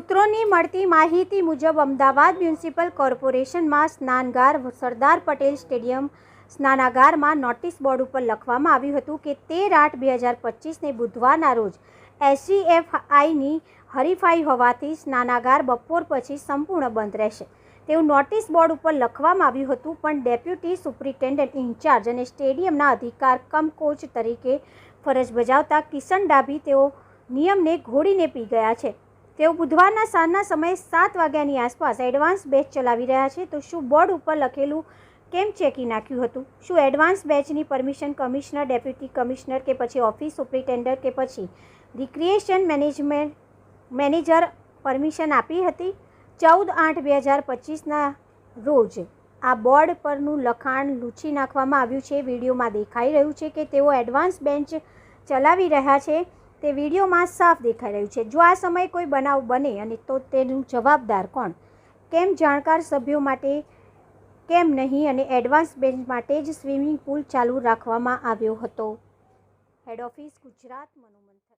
સૂત્રોની મળતી માહિતી મુજબ અમદાવાદ મ્યુનિસિપલ કોર્પોરેશનમાં સ્નાનગાર સરદાર પટેલ સ્ટેડિયમ સ્નાનાગારમાં નોટિસ બોર્ડ ઉપર લખવામાં આવ્યું હતું કે તેર આઠ બે હજાર પચીસને બુધવારના રોજ એસસીએફઆઈની હરીફાઈ હોવાથી સ્નાનાગાર બપોર પછી સંપૂર્ણ બંધ રહેશે. તેવું નોટિસ બોર્ડ ઉપર લખવામાં આવ્યું હતું, પણ ડેપ્યુટી સુપ્રિન્ટેન્ડન્ટ ઇન્ચાર્જ અને સ્ટેડિયમના અધિકાર કમ કોચ તરીકે ફરજ બજાવતા કિશન ડાભી તેઓ નિયમને ઘોડીને પી ગયા છે. તેઓ બુધવારના સાંજના સમયે સાત વાગ્યાની આસપાસ એડવાન્સ બેચ ચલાવી રહ્યા છે. તો શું બોર્ડ ઉપર લખેલું કેમ ચેકી નાખ્યું હતું? શું એડવાન્સ બેચની પરમિશન કમિશનર, ડેપ્યુટી કમિશનર કે પછી ઓફિસ સુપ્રિન્ટેન્ડન્ટ કે પછી રિક્રિએશન મેનેજમેન્ટ મેનેજર પરમિશન આપી હતી? ચૌદ આઠ બે હજાર પચીસના રોજ આ બોર્ડ પરનું લખાણ લૂછી નાખવામાં આવ્યું છે. વિડીયોમાં દેખાઈ રહ્યું છે કે તેઓ એડવાન્સ બેન્ચ ચલાવી રહ્યા છે. તે વિડીયોમાં સાફ દેખાઈ રહ્યું છે. જો આ સમયે કોઈ બનાવ બને અને તો તેનું જવાબદાર કોણ? કેમ જાણકાર સભ્યો માટે કેમ નહીં અને એડવાન્સ બેન્ચ માટે જ સ્વિમિંગ પુલ ચાલુ રાખવામાં આવ્યો હતો? હેડ ઓફિસ ગુજરાત મનોમંથન